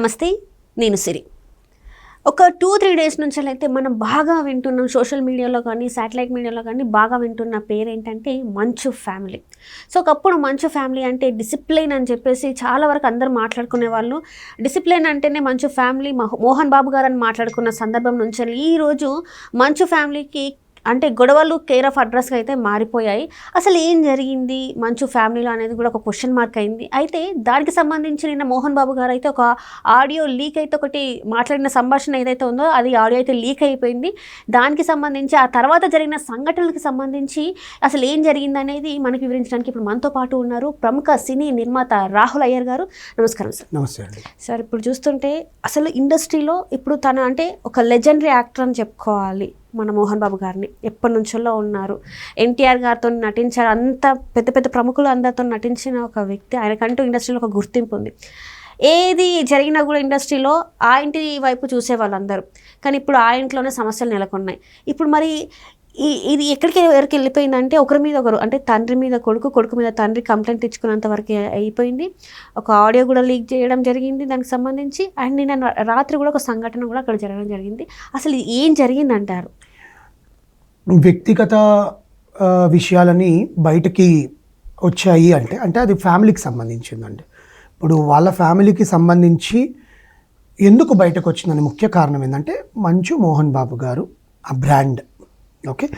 నమస్తే నేను సిరి. ఒక టూ త్రీ డేస్ నుంచి అయితే మనం బాగా వింటున్నాం సోషల్ మీడియాలో కానీ శాటిలైట్ మీడియాలో కానీ బాగా వింటున్న పేరు ఏంటంటే మంచు ఫ్యామిలీ. సో ఒకప్పుడు మంచు ఫ్యామిలీ అంటే డిసిప్లైన్ అని చెప్పేసి చాలా వరకు అందరూ మాట్లాడుకునే వాళ్ళు. డిసిప్లైన్ అంటేనే మంచు ఫ్యామిలీ మహో- మోహన్ బాబు గారు అని మాట్లాడుకున్న సందర్భం నుంచి ఈరోజు మంచు ఫ్యామిలీకి అంటే గొడవలు కేర్ ఆఫ్ అడ్రస్గా అయితే మారిపోయాయి. అసలు ఏం జరిగింది? మంచు ఫ్యామిలీలో అనేది కూడా ఒక క్వశ్చన్ మార్క్ అయింది. అయితే దానికి సంబంధించి నిన్న మోహన్ బాబు గారు అయితే ఒక ఆడియో లీక్ అయితే ఒకటి మాట్లాడిన సంభాషణ ఏదైతే ఉందో అది ఆడియో అయితే లీక్ అయిపోయింది. దానికి సంబంధించి ఆ తర్వాత జరిగిన సంఘటనలకు సంబంధించి అసలు ఏం జరిగింది అనేది మనకి వివరించడానికి ఇప్పుడు మనతో పాటు ఉన్నారు ప్రముఖ సినీ నిర్మాత రాహుల్ అయ్యర్ గారు. నమస్కారం సార్. నమస్తే సార్ ఇప్పుడు చూస్తుంటే అసలు ఇండస్ట్రీలో ఇప్పుడు తన అంటే ఒక లెజెండరీ యాక్టర్ అని చెప్పుకోవాలి. మన మోహన్ బాబు గారిని ఎప్పటి నుంచో ఉన్నారు. ఎన్టీఆర్ గారితో నటించారు. అంత పెద్ద పెద్ద ప్రముఖులు అందరితో నటించిన ఒక వ్యక్తి. ఆయనకంటూ ఇండస్ట్రీలో ఒక గుర్తింపు ఉంది. ఏది జరిగినా కూడా ఇండస్ట్రీలో ఆ ఇంటి వైపు చూసే వాళ్ళందరూ. కానీ ఇప్పుడు ఆ ఇంట్లోనే సమస్యలు నెలకొన్నాయి. ఇప్పుడు మరి ఇది ఎక్కడికి ఎవరికి వెళ్ళిపోయిందంటే ఒకరి మీద ఒకరు అంటే తండ్రి మీద కొడుకు కొడుకు మీద తండ్రి కంప్లైంట్ ఇచ్చుకున్నంత వరకు అయిపోయింది. ఒక ఆడియో కూడా లీక్ చేయడం జరిగింది దానికి సంబంధించి. అండ్ నిన్న రాత్రి కూడా ఒక సంఘటన కూడా అక్కడ జరగడం జరిగింది. అసలు ఏం జరిగింది అంటారు వ్యక్తిగత విషయాలని బయటకి వచ్చాయి అంటే అంటే అది ఫ్యామిలీకి సంబంధించిందండి. ఇప్పుడు వాళ్ళ ఫ్యామిలీకి సంబంధించి ఎందుకు బయటకు వచ్చిందని ముఖ్య కారణం ఏంటంటే మంచు మోహన్ బాబు గారు ఆ బ్రాండ్ ఓకే?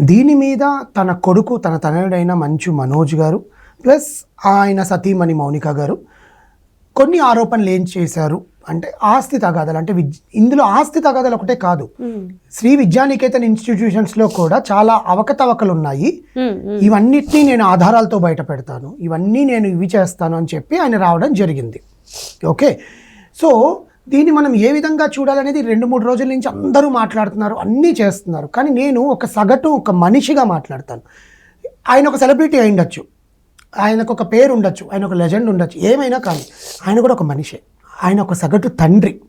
దీని మీద తన కొడుకు తన తనయుడైన మంచు మనోజ్ గారు ప్లస్ ఆయన సతీమణి మౌనిక గారు కొన్ని ఆరోపణలు ఏం చేశారు అంటే ఆస్తి తగాదాలు అంటే విద్ ఇందులో ఆస్తి తగాదాలు ఒకటే కాదు. శ్రీ విద్యానికేతన్ ఇన్స్టిట్యూషన్స్లో కూడా చాలా అవకతవకలు ఉన్నాయి. ఇవన్నిటినీ నేను ఆధారాలతో బయట పెడతాను. ఇవన్నీ నేను ఇవి చేస్తాను అని చెప్పి ఆయన రావడం జరిగింది. ఓకే? సో దీన్ని మనం ఏ విధంగా చూడాలనేది రెండు మూడు రోజుల నుంచి అందరూ మాట్లాడుతున్నారు అన్నీ చేస్తున్నారు. కానీ నేను ఒక సగటు ఒక మనిషిగా మాట్లాడతాను. ఆయన ఒక సెలబ్రిటీ అయి ఉండొచ్చు. ఆయనకు ఒక పేరు ఉండొచ్చు. ఆయన ఒక లెజెండ్ ఉండొచ్చు. ఏమైనా కానీ ఆయన కూడా ఒక మనిషే. ఆయన ఒక సగటు తండ్రి.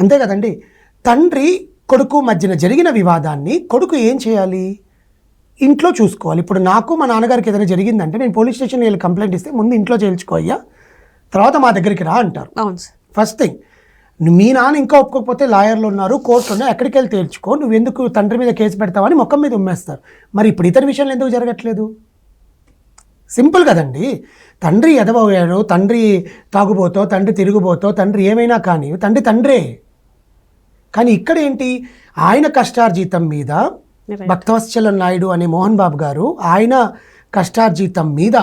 అంతే కదండి? తండ్రి కొడుకు మధ్యన జరిగిన వివాదాన్ని కొడుకు ఏం చేయాలి? ఇంట్లో చూసుకోవాలి. ఇప్పుడు నాకు మా నాన్నగారికి ఏదైనా జరిగిందంటే నేను పోలీస్ స్టేషన్ వెళ్ళి కంప్లైంట్ ఇస్తే ముందు ఇంట్లో చేయించుకో అయ్యా. తర్వాత మా దగ్గరికి రా అంటారు. అవును సార్. ఫస్ట్ థింగ్ మీ నాన్న ఇంకా ఒప్పుకోకపోతే లాయర్లు ఉన్నారు కోర్టులు ఉన్నాయి ఎక్కడికి వెళ్ళి తేల్చుకో నువ్వు ఎందుకు తండ్రి మీద కేసు పెడతావని మొక్కం మీద ఉమ్మేస్తారు. మరి ఇప్పుడు ఇతర విషయాలు ఎందుకు జరగట్లేదు? సింపుల్ కదండి. తండ్రి ఎదవయ్యాడు తండ్రి తాగుబోతో తండ్రి తిరుగుబోతో తండ్రి ఏమైనా కానీ తండ్రి తండ్రే. కానీ ఇక్కడ ఏంటి? ఆయన కష్టార్జితం మీద. భక్తవత్సల నాయుడు అనే మోహన్ బాబు గారు ఆయన కష్టార్జితం మీద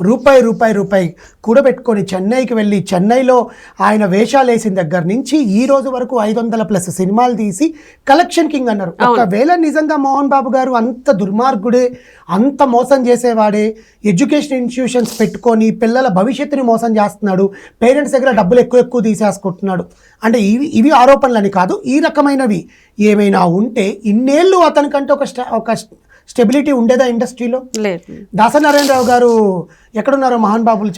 రూపాయి రూపాయి రూపాయి కూడబెట్టుకొని చెన్నైకి వెళ్ళి చెన్నైలో ఆయన వేషాలు వేసిన దగ్గర నుంచి ఈ రోజు వరకు ఐదు వందల ప్లస్ సినిమాలు తీసి కలెక్షన్ కింగ్ అన్నారు. ఒకవేళ నిజంగా మోహన్ బాబు గారు అంత దుర్మార్గుడే అంత మోసం చేసేవాడే ఎడ్యుకేషన్ ఇన్స్టిట్యూషన్స్ పెట్టుకొని పిల్లల భవిష్యత్తుని మోసం చేస్తున్నాడు పేరెంట్స్ దగ్గర డబ్బులు ఎక్కువ ఎక్కువ తీసేసుకుంటున్నాడు. అంటే ఇవి ఇవి ఆరోపణలని కాదు ఈ రకమైనవి ఏమైనా ఉంటే ఇన్నేళ్ళు అతనికంటే ఒక స్ట ఒక స్టెబిలిటీ ఉండేదా ఇండస్ట్రీలో? లేదు. దాసనారాయణరావు గారు ఎక్కడున్నారో మోహన్ బాబులు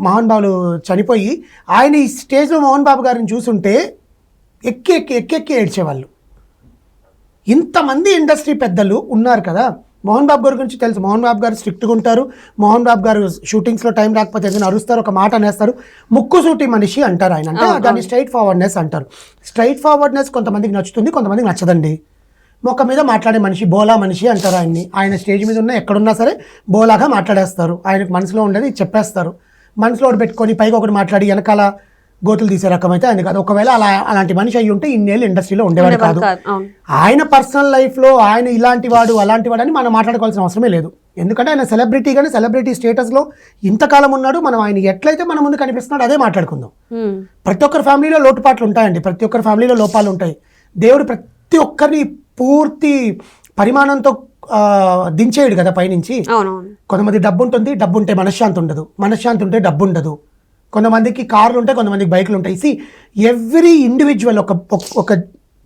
మోహన్ బాబులు చనిపోయి ఆయన ఈ స్టేజ్లో మోహన్ బాబు గారిని చూసుంటే ఎక్కి ఎక్కి ఎక్కి ఎక్కి ఏడ్చేవాళ్ళు. ఇంతమంది ఇండస్ట్రీ పెద్దలు ఉన్నారు కదా. మోహన్ బాబు గారి గురించి తెలుసు. మోహన్ బాబు గారు స్ట్రిక్ట్గా ఉంటారు. మోహన్ బాబు గారు షూటింగ్స్లో టైం రాకపోతే ఏదైనా అరుస్తారు ఒక మాట అనేస్తారు. ముక్కు సూటి మనిషి అంటారు ఆయన. అంటే దాన్ని స్ట్రైట్ ఫార్వర్డ్నెస్ అంటారు. స్ట్రైట్ ఫార్వర్డ్నెస్ కొంతమందికి నచ్చుతుంది కొంతమందికి నచ్చదండి. మొక్క మీద మాట్లాడే మనిషి బోలా మనిషి అంటారు ఆయన్ని. ఆయన స్టేజ్ మీద ఉన్న ఎక్కడున్నా సరే బోలాగా మాట్లాడేస్తారు. ఆయనకు మనసులో ఉండేది చెప్పేస్తారు. మనసులో ఒకటి పెట్టుకొని పైకి ఒకటి మాట్లాడి వెనకాల గోతులు తీసే రకం అయితే ఆయన కాదు. ఒకవేళ అలా అలాంటి మనిషి అయ్యి ఉంటే ఇన్నేళ్ళు ఇండస్ట్రీలో ఉండేవాడు కాదు. ఆయన పర్సనల్ లైఫ్లో ఆయన ఇలాంటి వాడు అలాంటి వాడు అని మనం మాట్లాడుకోవాల్సిన అవసరమే లేదు. ఎందుకంటే ఆయన సెలబ్రిటీ కానీ సెలబ్రిటీ స్టేటస్లో ఇంతకాలం ఉన్నాడు. మనం ఆయన ఎట్లయితే మన ముందు కనిపిస్తున్నాడు అదే మాట్లాడుకుందాం. ప్రతి ఒక్కరి ఫ్యామిలీలో లోటుపాట్లు ఉంటాయండి. ప్రతి ఒక్కరి ఫ్యామిలీలో లోపాలు ఉంటాయి. దేవుడు ప్రతి ఒక్కరిని పూర్తి పరిమాణంతో దించేయడు కదా పైనుంచి. కొంతమంది డబ్బు ఉంటుంది డబ్బు ఉంటే మనశ్శాంతి ఉండదు. మనశ్శాంతి ఉంటే డబ్బు ఉండదు కొంతమందికి కార్లు ఉంటాయి కొంతమందికి బైకులు ఉంటాయి సి ఎవ్రీ ఇండివిజువల్ ఒక ఒక- ఒక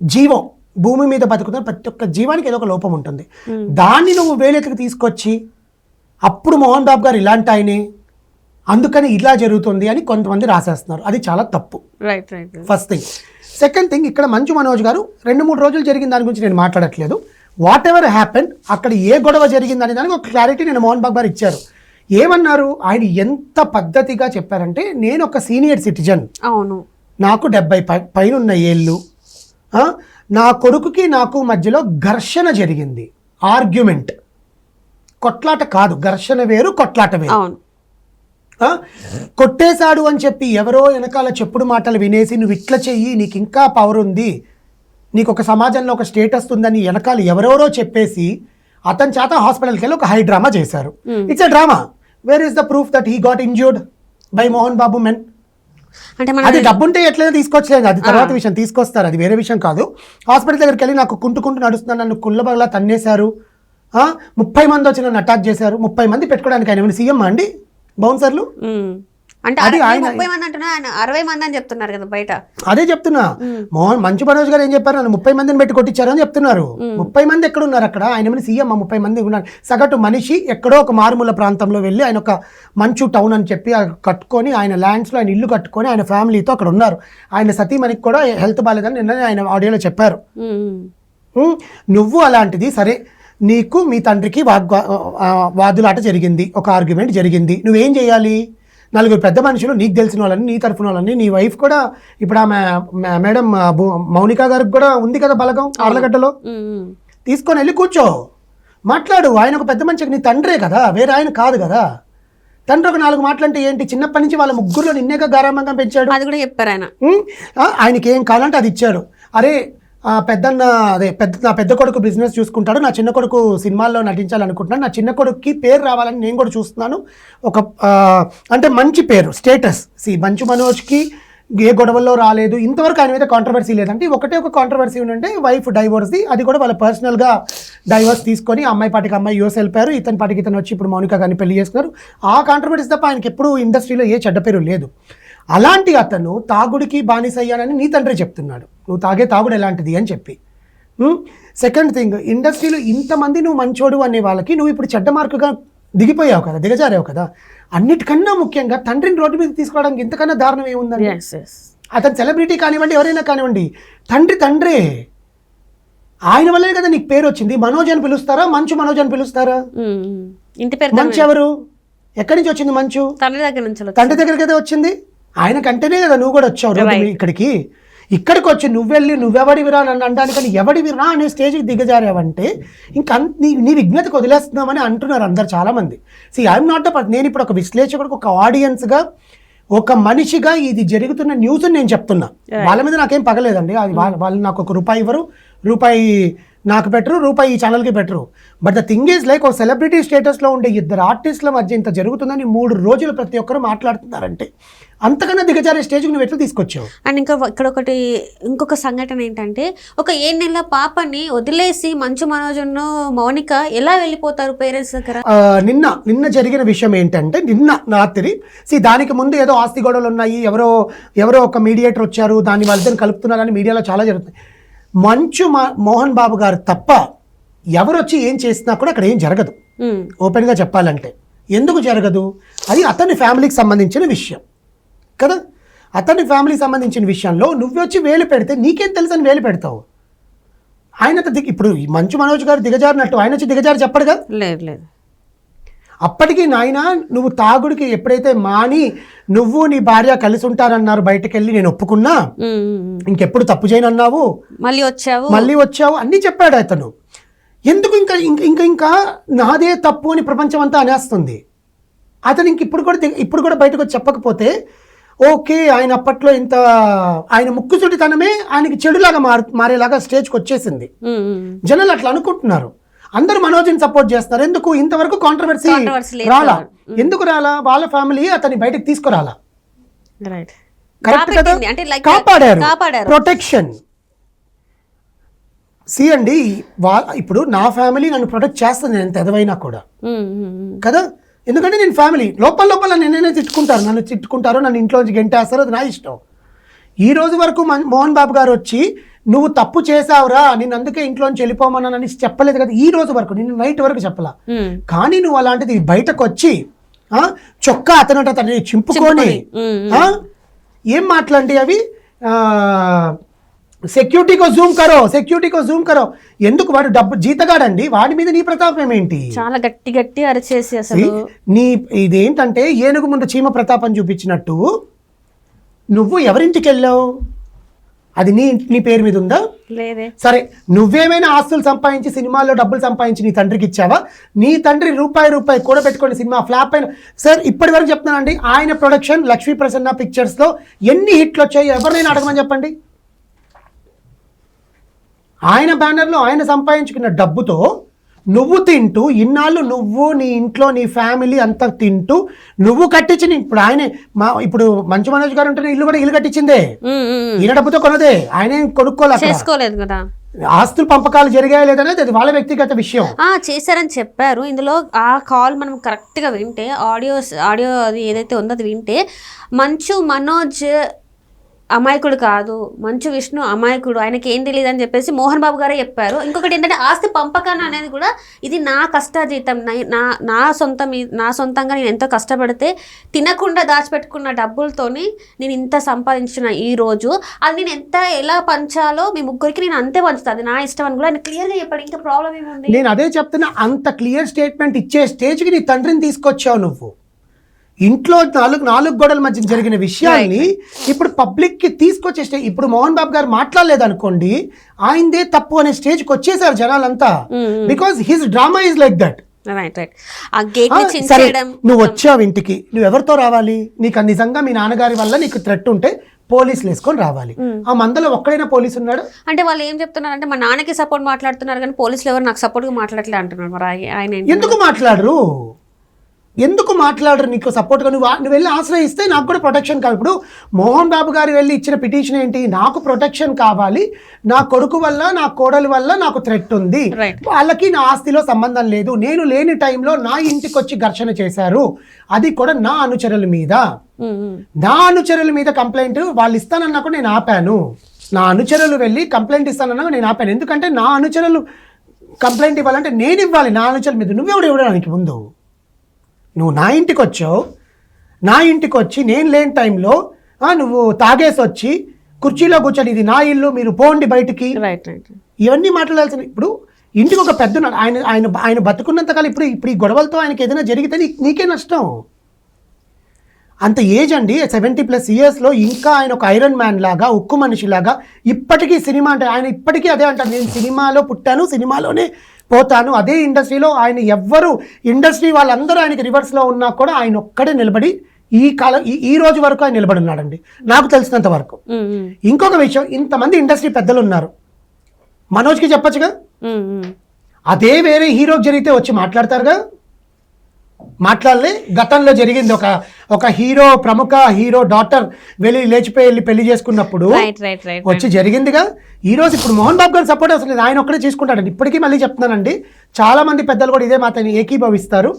జీవం భూమి మీద బతుకుతున్న ప్రతి ఒక్క జీవానికి ఏదో ఒక లోపం ఉంటుంది. దాన్ని నువ్వు వేలెత్తుకు తీసుకొచ్చి అప్పుడు మోహన్ బాబు గారు ఇలాంటి ఆయనే అందుకని ఇలా జరుగుతుంది అని కొంతమంది రాసేస్తున్నారు. అది చాలా తప్పు. Right right first thing second thing ఇక్కడ మంచు మనోజ్ గారు రెండు మూడు రోజులు జరిగిన దాని గురించి నేను మాట్లాడట్లేదు. వాట్ ఎవర్ హ్యాపెన్ అక్కడ ఏ గొడవ జరిగింది అనే దానికి ఒక క్లారిటీ నేను మోహన్ బాబు గారు ఇచ్చారు. ఏమన్నారు? ఆయన ఎంత పద్ధతిగా చెప్పారంటే నేను ఒక సీనియర్ సిటిజన్ అవును. నాకు డెబ్బై పై పైన ఉన్న ఏళ్ళు నా కొడుకుకి నాకు మధ్యలో ఘర్షణ జరిగింది. ఆర్గ్యుమెంట్ కొట్లాట కాదు ఘర్షణ వేరు కొట్లాట వేరు? కొట్టేశాడు అని చెప్పి ఎవరో వెనకాల చెప్పుడు మాటలు వినేసి నువ్వు ఇట్లా చెయ్యి నీకు ఇంకా పవర్ ఉంది. నీకు ఒక సమాజంలో ఒక స్టేటస్ ఉందని వెనకాల ఎవరెవరో చెప్పేసి అతని చేత హాస్పిటల్కి వెళ్ళి ఒక హై డ్రామా చేశారు. It's a drama where is the proof that he got injured by Mohan Babu men అంటే అది డబ్బుంటే ఎట్లయినా తీసుకొచ్చలేదు అది తర్వాత విషయం తీసుకొస్తారు. అది వేరే విషయం కాదు. హాస్పిటల్ దగ్గరికి వెళ్ళి నాకు కుంటుకుంటూ నడుస్తున్నాను నన్ను కుళ్ళబగలా తన్నేశారు. ఆ, ముప్పై మంది వచ్చి నన్ను అటాక్ చేశారు. ముప్పై మంది పెట్టుకోవడానికి ఆయన సీఎం అండి? బౌన్సర్లు. అంటే ముప్పై మంది అంటున్నా అరవై మంది అని చెప్తున్నారు కదా బయట. అదే చెప్తున్నా. మోహన్ మంచు మనోజ్ గారు ఏం చెప్పారు? నన్ను ముప్పై మందిని పెట్టి కొట్టించారు అని చెప్తున్నారు. ముప్పై మంది ఎక్కడ ఉన్నారు అక్కడ? ఆయన ఏమైనా సీఎం ముప్పై మంది ఉన్నారు. సగటు మనిషి ఎక్కడో ఒక మారుమూల ప్రాంతంలో వెళ్ళి ఆయన ఒక మంచు టౌన్ అని చెప్పి కట్టుకొని ఆయన ల్యాండ్స్లో ఆయన ఇల్లు కట్టుకొని ఆయన ఫ్యామిలీతో అక్కడ ఉన్నారు. ఆయన సతీమణికి కూడా హెల్త్ బాగాలేదని నిన్న ఆయన ఆడియోలో చెప్పారు. నువ్వు అలాంటిది సరే నీకు మీ తండ్రికి వాగ్వా వాదులాట జరిగింది. ఒక ఆర్గ్యుమెంట్ జరిగింది. నువ్వేం చేయాలి? నలుగురు పెద్ద మనుషులు నీకు తెలిసిన వాళ్ళని నీ తరఫున వాళ్ళని నీ వైఫ్ కూడా ఇప్పుడు ఆమె మేడం మౌనిక గారికి కూడా ఉంది కదా బలగం ఆర్లగడ్డలో. తీసుకొని వెళ్ళి కూర్చో. మాట్లాడు. ఆయన ఒక పెద్ద మనిషికి నీ తండ్రే కదా. వేరే ఆయన కాదు కదా. తండ్రి ఒక నాలుగు మాటలంటే ఏంటి? చిన్నప్పటి నుంచి వాళ్ళ ముగ్గురులో నిన్నేగా గారామంగా పెంచాడు. అది కూడా చెప్పారు ఆయన. ఆయనకి ఏం కావాలంటే అది ఇచ్చాడు. అరే పెద్దన్న అదే పెద్ద నా పెద్ద కొడుకు బిజినెస్ చూసుకుంటాడు. నా చిన్న కొడుకు సినిమాల్లో నటించాలనుకుంటున్నాను నా చిన్న కొడుకుకి పేరు రావాలని నేను కూడా చూస్తున్నాను. ఒక అంటే మంచి పేరు స్టేటస్ సి మంచు మనోజ్కి ఏ గొడవల్లో రాలేదు. ఇంతవరకు ఆయన మీద కాంట్రవర్సీ లేదంటే ఒకటే ఒక కాంట్రవర్సీ ఉందంటే వైఫ్ డైవోర్స్ది అది కూడా వాళ్ళ పర్సనల్గా డైవోర్స్ తీసుకొని అమ్మాయి పాటికి అమ్మాయి యూఎస్ వెళ్ళిపోయారు. ఇతని పాటికి ఇతను వచ్చి ఇప్పుడు మౌనిక గారిని పెళ్ళి చేసుకున్నారు. ఆ కాంట్రవర్సీ తప్ప ఆయనకి ఎప్పుడు ఇండస్ట్రీలో ఏ చెడ్డ పేరు లేదు. అలాంటి అతను తాగుడికి బానిసయ్యానని నీ తండ్రి చెప్తున్నాడు. నువ్వు తాగే తాగుడు ఎలాంటిది అని చెప్పి. సెకండ్ థింగ్ ఇండస్ట్రీలో ఇంతమంది నువ్వు మంచోడు అనే వాళ్ళకి నువ్వు ఇప్పుడు చెడ్డ మార్కుగా దిగిపోయావు కదా దిగజారావు కదా. అన్నిటికన్నా ముఖ్యంగా తండ్రిని రోడ్డు మీద తీసుకురావడానికి ఇంతకన్నా దారుణం ఏముందండి? ఎస్ అతను సెలబ్రిటీ కానివ్వండి ఎవరైనా కానివ్వండి తండ్రి తండ్రే. ఆయన వల్లే కదా నీకు పేరు వచ్చింది. మనోజ్ అని పిలుస్తారా? మంచు మనోజ్ అని పిలుస్తారా? ఇంటి పేరు మంచు ఎవరు? ఎక్కడి నుంచి వచ్చింది మంచు? తండ్రి దగ్గర నుంచి. తండ్రి దగ్గరికి అయితే వచ్చింది? ఆయన కంటేనే కదా నువ్వు కూడా వచ్చావు ఇక్కడికి ఇక్కడికి. వచ్చి నువ్వెళ్ళి నువ్వెవడివిరా నన్ను అనడానికని ఎవడివిరా అనే స్టేజ్కి దిగజారావంటే ఇంకా నీ నీ విజ్ఞతకు వదిలేస్తున్నామని అంటున్నారు అందరు చాలామంది. సి ఐఎమ్ నాట్ నేను ఇప్పుడు ఒక విశ్లేషకుడికి ఒక ఆడియన్స్గా ఒక మనిషిగా ఇది జరుగుతున్న న్యూస్ నేను చెప్తున్నా. వాళ్ళ మీద నాకేం పగలేదండి. అది వాళ్ళ వాళ్ళు నాకు ఒక రూపాయి ఇవ్వరు. రూపాయి నాకు పెట్టరు రూపాయి ఈ ఛానల్కి పెట్టరు. But the thing is like ఒక సెలబ్రిటీ స్టేటస్లో ఉండే ఇద్దరు ఆర్టిస్టుల మధ్య ఇంత జరుగుతుందని మూడు రోజులు ప్రతి ఒక్కరు మాట్లాడుతున్నారంటే. అంతకన్నా దిగజారే స్టేజ్కి నువ్వు ఎట్లా తీసుకొచ్చావు? అండ్ ఇంకా ఇక్కడ ఒకటి ఇంకొక సంఘటన ఏంటంటే ఒక ఏడు నెలల పాపని వదిలేసి మంచు మనోజును మౌనిక ఎలా వెళ్ళిపోతారు పేరెంట్స్ దగ్గర? నిన్న నిన్న జరిగిన విషయం ఏంటంటే నిన్న రాత్రి సి దానికి ముందు ఏదో ఆస్తి గొడవలు ఉన్నాయి ఎవరో ఎవరో ఒక మీడియేటర్ వచ్చారు దాన్ని వాళ్ళిద్దరిని కలుపుతున్నారని మీడియాలో చాలా జరుగుతుంది మంచు మోహన్ బాబు గారు తప్ప ఎవరు వచ్చి ఏం చేసినా కూడా అక్కడ ఏం జరగదు. ఓపెన్గా చెప్పాలంటే. ఎందుకు జరగదు? అది అతని ఫ్యామిలీకి సంబంధించిన విషయం. కదా? అతని ఫ్యామిలీకి సంబంధించిన విషయంలో నువ్వు వచ్చి వేలు పెడితే నీకేం తెలుసు అని వేలు పెడతావు? ఆయన దిగ ఇప్పుడు మంచు మనోజ్ గారు దిగజారినట్టు ఆయన వచ్చి దిగజారి చెప్పడు కదా? లేదు లేదు. అప్పటికి నాయన నువ్వు తాగుడికి ఎప్పుడైతే మాని నువ్వు నీ భార్య కలిసి ఉంటారన్నారు బయటకు వెళ్ళి నేను ఒప్పుకున్నా. ఇంకెప్పుడు తప్పు చేయనన్నావు? మళ్ళీ వచ్చావు? మళ్ళీ వచ్చావు? అన్నీ చెప్పాడు అతను. ఎందుకు ఇంకా ఇంకా ఇంకా ఇంకా నాదే తప్పు అని ప్రపంచం అంతా అనేస్తుంది? అతను ఇంక ఇప్పుడు కూడా ఇప్పుడు కూడా బయటకు చెప్పకపోతే ఓకే ఆయన అప్పట్లో ఇంత ఆయన ముక్కుసుడితనమే ఆయనకి చెడులాగా మారు మారేలాగా స్టేజ్కి వచ్చేసింది. జనాలు అట్లా అనుకుంటున్నారు. అందరూ మనోజ్ని సపోర్ట్ చేస్తారు. ఎందుకు? ఇంతవరకు కాంట్రవర్సీ. రాలా? ఎందుకు రాలా? వాళ్ళ ఫ్యామిలీ అతన్ని బయటకు తీసుకురాలా? కాపాడారు. ప్రొటెక్షన్ సి అండి ఇప్పుడు నా ఫ్యామిలీ నన్ను ప్రొటెక్ట్ చేస్తుంది నేను ఎంత ఎదవైనా కూడా. కదా? ఎందుకంటే నేను ఫ్యామిలీ లోపల లోపల నేనే తిట్టుకుంటారు. నన్ను తిట్టుకుంటారు నన్ను ఇంట్లోంచి గెంటేస్తారు. అది నా ఇష్టం. ఈ రోజు వరకు మోహన్ బాబు గారు వచ్చి నువ్వు తప్పు చేసావురా నేను అందుకే ఇంట్లోంచి వెళ్ళిపోమన్నానని చెప్పలేదు కదా ఈ రోజు వరకు నేను నైట్ వరకు చెప్పలా. కానీ నువ్వు అలాంటిది బయటకు వచ్చి చొక్కా అతనట అతన్ని చింపుకొని ఏం మాటలండి అవి? ఆ, సెక్యూరిటీ కో జూమ్ కరో సెక్యూరిటీ కో జూమ్ కరో. ఎందుకు వాడు డబ్బు జీతగాడండి వాడి మీద నీ ప్రతాపం ఏంటి చాలా గట్టి గట్టి అరిచేసి అసలు. నీ ఇదేంటంటే ఏనుగు ముందు చీమ ప్రతాపం చూపించినట్టు నువ్వు ఎవరింటికి వెళ్ళావు అది నీ నీ పేరు మీద ఉందా? లేదే. సరే నువ్వేమైనా ఆస్తులు సంపాదించి సినిమాల్లో డబ్బులు సంపాదించి నీ తండ్రికి ఇచ్చావా? నీ తండ్రి రూపాయి రూపాయి కూడా పెట్టుకోండి సినిమా ఫ్లాప్ అయిన సార్ ఇప్పటి వరకు చెప్తున్నానండి ఆయన ప్రొడక్షన్ లక్ష్మీ ప్రసన్న పిక్చర్స్లో ఎన్ని హిట్లు వచ్చాయి ఎవరినైనా అడగమని చెప్పండి. ఆయన బ్యానర్లో ఆయన సంపాదించుకున్న డబ్బుతో నువ్వు తింటూ ఇన్నాళ్ళు నువ్వు నీ ఇంట్లో నీ ఫ్యామిలీ అంతా తింటూ నువ్వు కట్టించిన ఇప్పుడు ఆయనే మా ఇప్పుడు మంచు మనోజ్ గారు ఉంటే ఇల్లు కూడా ఇల్లు కట్టించిందే. ఉమ్, ఉమ్, ఉమ్. ఈయన డబ్బుతో కొనదే. ఆయనే. చేసుకోలేదు కదా. ఆస్తుల పంపకాలు జరిగాయా లేదనేది అది వాళ్ళ వ్యక్తిగత విషయం. ఆ చేశారని చెప్పారు. ఇందులో ఆ కాల్ మనం కరెక్ట్గా వింటే ఆడియో ఆడియో అది ఏదైతే ఉందో అది వింటే మంచు మనోజ్ అమాయకుడు కాదు. మంచు విష్ణు అమాయకుడు. ఆయనకి ఏం తెలియదు అని చెప్పేసి మోహన్ బాబు గారే చెప్పారు. ఇంకొకటి ఏంటంటే ఆస్తి పంపకాన్ని అనేది కూడా ఇది నా కష్టాజీతం నా- నా నా సొంత నా సొంతంగా నేను ఎంతో కష్టపడితే తినకుండా దాచిపెట్టుకున్న డబ్బులతోని నేను ఇంత సంపాదించిన ఈ రోజు అది నేను ఎంత ఎలా పంచాలో మీ ముగ్గురికి నేను అంతే పంచుతాను అది నా ఇష్టం అని కూడా ఆయన క్లియర్గా చెప్పాడు. ఇంకా ప్రాబ్లం ఏముంది? నేను అదే చెప్తున్నా అంత క్లియర్ స్టేట్మెంట్ ఇచ్చే స్టేజ్కి నీ తండ్రిని తీసుకొచ్చావు నువ్వు. ఇంట్లో నాలుగు నాలుగు గోడల మధ్య జరిగిన విషయాల్ని ఇప్పుడు పబ్లిక్కి తీసుకొచ్చే ఇప్పుడు మోహన్ బాబు గారు మాట్లాడలేదు అనుకోండి ఆయనదే తప్పు అనే స్టేజ్కి వచ్చేసారు జనాలంతా. Because his drama is like that నువ్వు వచ్చావు ఇంటికి నువ్వు ఎవరితో రావాలి? నీకు నిజంగా మీ నాన్నగారి వల్ల నీకు థ్రెట్ ఉంటే పోలీసులు వేసుకొని రావాలి. ఆ మందలో ఒక్కడైనా పోలీసు ఉన్నాడు? అంటే వాళ్ళు ఏం చెప్తున్నారు అంటే మా నాన్నకి సపోర్ట్ మాట్లాడుతున్నారు కానీ పోలీసులు ఎవరు నాకు సపోర్ట్గా మాట్లాడట్లే అంటున్నారు. మరి ఆయ- ఆయన? ఎందుకు మాట్లాడరు? ఎందుకు మాట్లాడరు నీకు సపోర్ట్గా? నువ్వు నువ్వు వెళ్ళి ఆశ్రయిస్తే నాకు కూడా ప్రొటెక్షన్ కావాలి. ఇప్పుడు మోహన్ బాబు గారు వెళ్ళి ఇచ్చిన పిటిషన్ ఏంటి? నాకు ప్రొటెక్షన్ కావాలి. నా కొడుకు వల్ల నా కోడలి వల్ల నాకు థ్రెట్ ఉంది. వాళ్ళకి నా ఆస్తిలో సంబంధం లేదు. నేను లేని టైంలో నా ఇంటికి వచ్చి ఘర్షణ చేశారు. అది కూడా నా అనుచరుల మీద. నా అనుచరుల మీద కంప్లైంట్ వాళ్ళు ఇస్తానన్నా కూడా నేను ఆపాను. నా అనుచరులు వెళ్ళి కంప్లైంట్ ఇస్తానన్నా కూడా నేను ఆపాను. ఎందుకంటే నా అనుచరులు కంప్లైంట్ ఇవ్వాలంటే నేను ఇవ్వాలి. నా అనుచరుల మీద నువ్వెవడు ఇవ్వడానికి ముందు? నువ్వు నా ఇంటికి వచ్చావు నా ఇంటికి వచ్చి నేను లేని టైంలో నువ్వు తాగేసి వచ్చి కుర్చీలో కూర్చొని ఇది నా ఇల్లు మీరు పోండి బయటికి. రైట్ రైట్ ఇవన్నీ మాట్లాడాల్సిన ఇప్పుడు ఇంటికి ఒక పెద్ద. ఆయన ఆయన ఆయన బతుకున్నంత కాలం ఇప్పుడు ఇప్పుడు ఈ గొడవలతో ఆయనకి ఏదైనా జరిగితే నీకే నష్టం. అంత ఏజ్ అండి సెవెంటీ ప్లస్ ఇయర్స్లో ఇంకా ఆయన ఒక ఐరన్ మ్యాన్ లాగా ఉక్కు మనిషి లాగా ఇప్పటికీ సినిమా అంటే ఆయన ఇప్పటికీ అదే అంటారు. నేను సినిమాలో పుట్టాను సినిమాలోనే పోతాను. అదే ఇండస్ట్రీలో ఆయన ఎవ్వరు ఇండస్ట్రీ వాళ్ళందరూ ఆయనకి రివర్స్లో ఉన్నా కూడా ఆయన ఒక్కడే నిలబడి ఈ కాలం ఈ రోజు వరకు ఆయన నిలబడి ఉన్నాడండి. నాకు తెలిసినంత వరకు. ఇంకొక విషయం ఇంతమంది ఇండస్ట్రీ పెద్దలు ఉన్నారు. మనోజ్కి చెప్పొచ్చుగా. అదే వేరే హీరోకి జరిగితే వచ్చి మాట్లాడతారుగా? మాట్లాడలే. గతంలో జరిగింది ఒక ఒక హీరో ప్రముఖ హీరో డాటర్ వెళ్ళి లేచిపోయి వెళ్ళి పెళ్ళి చేసుకున్నప్పుడు వచ్చి జరిగిందిగా. ఈ రోజు ఇప్పుడు మోహన్ బాబు గారు సపోర్ట్ అసలు లేదు. ఆయన ఒక్కడే చేసుకుంటాడండి. ఇప్పటికీ మళ్ళీ చెప్తున్నానండి. చాలా మంది పెద్దలు కూడా ఇదే మాతని ఏకీభవిస్తారు.